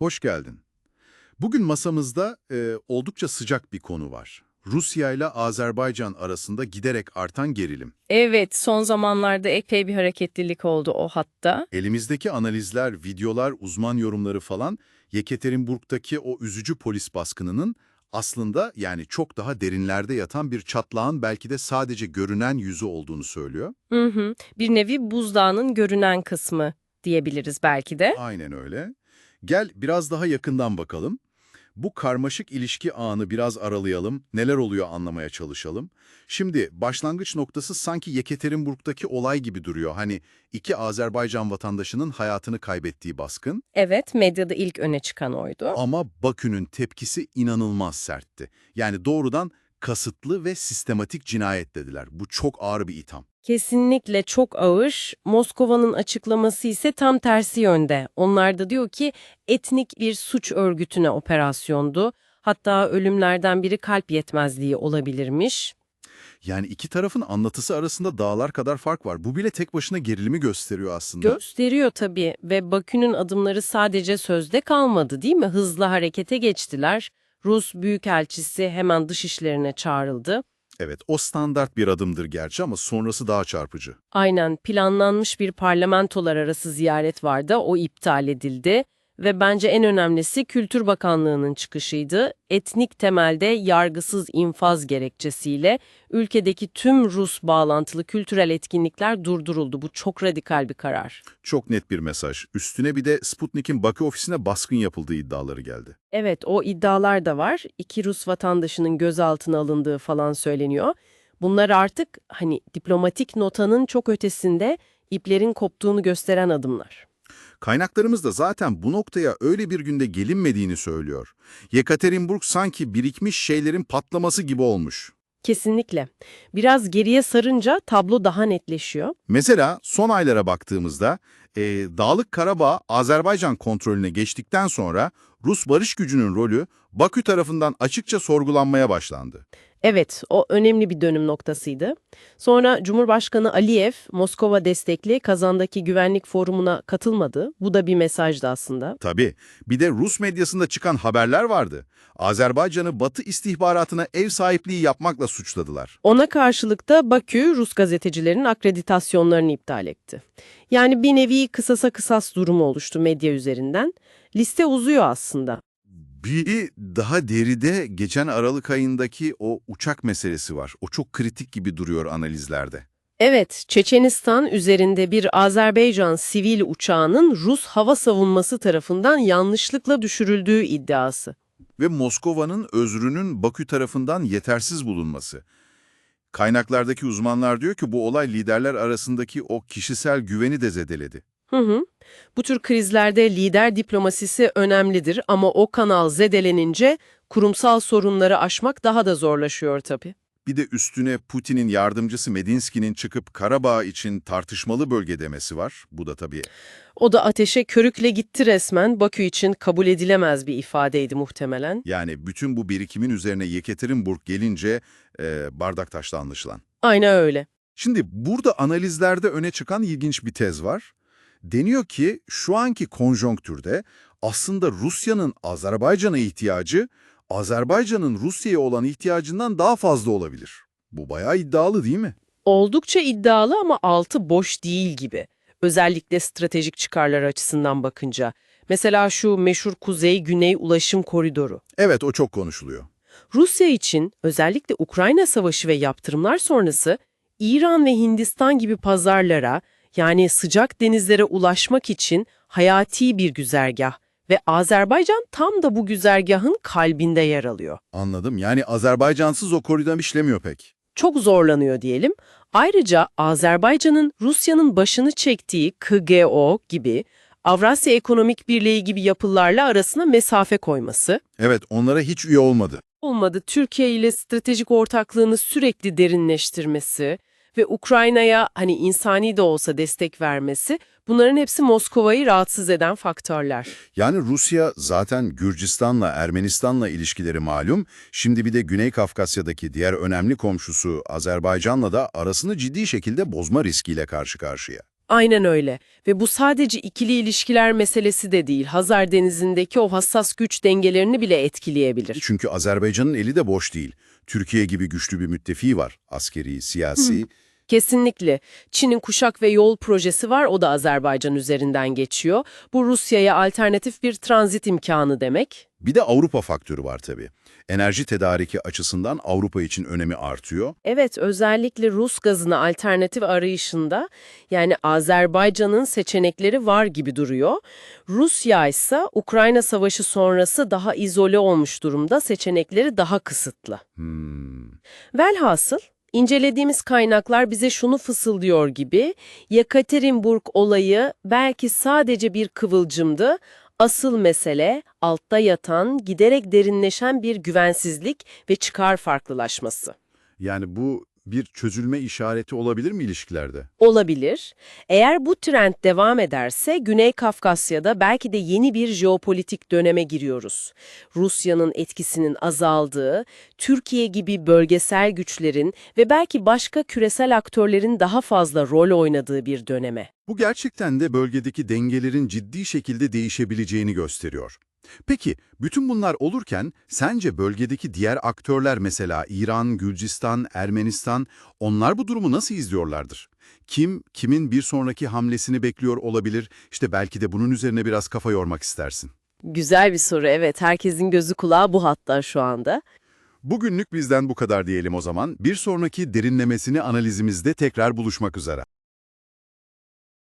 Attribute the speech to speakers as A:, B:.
A: Hoş geldin. Bugün masamızda e, oldukça sıcak bir konu var. Rusya ile Azerbaycan arasında giderek artan gerilim.
B: Evet, son zamanlarda epey bir hareketlilik oldu o hatta.
A: Elimizdeki analizler, videolar, uzman yorumları falan Yekaterinburg'daki o üzücü polis baskınının aslında yani çok daha derinlerde yatan bir çatlağın belki de sadece görünen yüzü olduğunu söylüyor.
B: Hı hı. Bir nevi buzdağının görünen kısmı diyebiliriz belki de.
A: Aynen öyle. Gel biraz daha yakından bakalım. Bu karmaşık ilişki ağını biraz aralayalım, neler oluyor anlamaya çalışalım. Şimdi başlangıç noktası sanki Yekaterinburg'daki olay gibi duruyor. Hani iki Azerbaycan vatandaşının hayatını kaybettiği baskın
B: Evet, medyada ilk öne çıkan oydu.
A: ama Bakü'nün tepkisi inanılmaz sertti. Yani doğrudan kasıtlı ve sistematik cinayet dediler. Bu çok ağır bir itham.
B: Kesinlikle çok ağır. Moskova'nın açıklaması ise tam tersi yönde. Onlar da diyor ki etnik bir suç örgütüne operasyondu. Hatta ölümlerden biri kalp yetmezliği olabilirmiş.
A: Yani iki tarafın anlatısı arasında dağlar kadar fark var. Bu bile tek başına gerilimi gösteriyor aslında.
B: Gösteriyor tabii ve Bakü'nün adımları sadece sözde kalmadı değil mi? Hızlı harekete geçtiler. Rus Büyükelçisi hemen dışişlerine çağrıldı.
A: Evet, o standart bir adımdır gerçi ama sonrası daha çarpıcı.
B: Aynen planlanmış bir parlamentolar arası ziyaret vardı, o iptal edildi. Ve bence en önemlisi Kültür Bakanlığı'nın çıkışıydı. Etnik temelde yargısız infaz gerekçesiyle ülkedeki tüm Rus bağlantılı kültürel etkinlikler durduruldu. Bu çok radikal bir karar.
A: Çok net bir mesaj. Üstüne bir de Sputnik'in Bakü ofisine baskın yapıldığı iddiaları geldi.
B: Evet, o iddialar da var. İki Rus vatandaşının gözaltına alındığı falan söyleniyor. Bunlar artık hani diplomatik notanın çok ötesinde iplerin koptuğunu gösteren adımlar.
A: Kaynaklarımız da zaten bu noktaya öyle bir günde gelinmediğini söylüyor. Yekaterinburg sanki birikmiş şeylerin patlaması gibi olmuş.
B: Kesinlikle. Biraz geriye sarınca tablo daha netleşiyor.
A: Mesela son aylara baktığımızda e, Dağlık Karabağ Azerbaycan kontrolüne geçtikten sonra Rus barış gücünün rolü Bakü tarafından açıkça sorgulanmaya başlandı.
B: Evet, o önemli bir dönüm noktasıydı. Sonra Cumhurbaşkanı Aliyev, Moskova destekli Kazan'daki güvenlik forumuna katılmadı. Bu da bir mesajdı aslında.
A: Tabii. Bir de Rus medyasında çıkan haberler vardı. Azerbaycan'ı Batı istihbaratına ev sahipliği yapmakla suçladılar.
B: Ona karşılık da Bakü, Rus gazetecilerin akreditasyonlarını iptal etti. Yani bir nevi kısasa kısas durumu oluştu medya üzerinden. Liste uzuyor aslında.
A: Bir daha deride geçen Aralık ayındaki o uçak meselesi var. O çok kritik gibi duruyor analizlerde.
B: Evet, Çeçenistan üzerinde bir Azerbaycan sivil uçağının Rus hava savunması tarafından yanlışlıkla düşürüldüğü iddiası.
A: Ve Moskova'nın özrünün Bakü tarafından yetersiz bulunması. Kaynaklardaki uzmanlar diyor ki bu olay liderler arasındaki o kişisel güveni de zedeledi.
B: Hı hı. Bu tür krizlerde lider diplomasisi önemlidir ama o kanal zedelenince kurumsal sorunları aşmak daha da zorlaşıyor tabii.
A: Bir de üstüne Putin'in yardımcısı Medinsky'nin çıkıp Karabağ için tartışmalı bölge demesi var. Bu da tabii
B: O da ateşe körükle gitti resmen. Bakü için kabul edilemez bir ifadeydi muhtemelen.
A: yani bütün bu birikimin üzerine Yekaterinburg gelince e, bardak taştı anlaşılan.
B: Aynen öyle.
A: Şimdi burada analizlerde öne çıkan ilginç bir tez var. Deniyor ki şu anki konjonktürde aslında Rusya'nın Azerbaycan'a ihtiyacı, Azerbaycan'ın Rusya'ya olan ihtiyacından daha fazla olabilir. Bu bayağı iddialı değil mi?
B: Oldukça iddialı ama altı boş değil gibi. Özellikle stratejik çıkarlar açısından bakınca. Mesela şu meşhur Kuzey-Güney ulaşım koridoru.
A: Evet o çok konuşuluyor.
B: Rusya için özellikle Ukrayna Savaşı ve yaptırımlar sonrası İran ve Hindistan gibi pazarlara yani sıcak denizlere ulaşmak için hayati bir güzergah ve Azerbaycan tam da bu güzergahın kalbinde yer alıyor.
A: Anladım. Yani Azerbaycansız o koridor işlemiyor pek.
B: Çok zorlanıyor diyelim. Ayrıca Azerbaycan'ın Rusya'nın başını çektiği KGO gibi Avrasya Ekonomik Birliği gibi yapılarla arasına mesafe koyması,
A: Evet onlara hiç üye olmadı.
B: olmadı Türkiye ile stratejik ortaklığını sürekli derinleştirmesi ve Ukrayna'ya hani insani de olsa destek vermesi bunların hepsi Moskova'yı rahatsız eden faktörler.
A: Yani Rusya zaten Gürcistan'la Ermenistan'la ilişkileri malum. Şimdi bir de Güney Kafkasya'daki diğer önemli komşusu Azerbaycan'la da arasını ciddi şekilde bozma riskiyle karşı karşıya.
B: Aynen öyle. Ve bu sadece ikili ilişkiler meselesi de değil. Hazar Denizi'ndeki o hassas güç dengelerini bile etkileyebilir.
A: Çünkü Azerbaycan'ın eli de boş değil. Türkiye gibi güçlü bir müttefiği var. Askeri, siyasi.
B: Kesinlikle. Çin'in kuşak ve yol projesi var, o da Azerbaycan üzerinden geçiyor. Bu Rusya'ya alternatif bir tranzit imkanı demek.
A: Bir de Avrupa faktörü var tabii. Enerji tedariki açısından Avrupa için önemi artıyor.
B: Evet, özellikle Rus gazına alternatif arayışında yani Azerbaycan'ın seçenekleri var gibi duruyor. Rusya ise Ukrayna Savaşı sonrası daha izole olmuş durumda, seçenekleri daha kısıtlı.
A: Hmm.
B: Velhasıl, incelediğimiz kaynaklar bize şunu fısıldıyor gibi, Yekaterinburg olayı belki sadece bir kıvılcımdı, asıl mesele altta yatan, giderek derinleşen bir güvensizlik ve çıkar farklılaşması.
A: Yani bu bir çözülme işareti olabilir mi ilişkilerde?
B: Olabilir. Eğer bu trend devam ederse Güney Kafkasya'da belki de yeni bir jeopolitik döneme giriyoruz. Rusya'nın etkisinin azaldığı, Türkiye gibi bölgesel güçlerin ve belki başka küresel aktörlerin daha fazla rol oynadığı bir döneme.
A: Bu gerçekten de bölgedeki dengelerin ciddi şekilde değişebileceğini gösteriyor. Peki, bütün bunlar olurken sence bölgedeki diğer aktörler mesela İran, Gürcistan, Ermenistan, onlar bu durumu nasıl izliyorlardır? Kim, kimin bir sonraki hamlesini bekliyor olabilir? İşte belki de bunun üzerine biraz kafa yormak istersin.
B: Güzel bir soru evet. Herkesin gözü kulağı bu hatta şu anda.
A: Bugünlük bizden bu kadar diyelim o zaman. Bir sonraki derinlemesini analizimizde tekrar buluşmak üzere.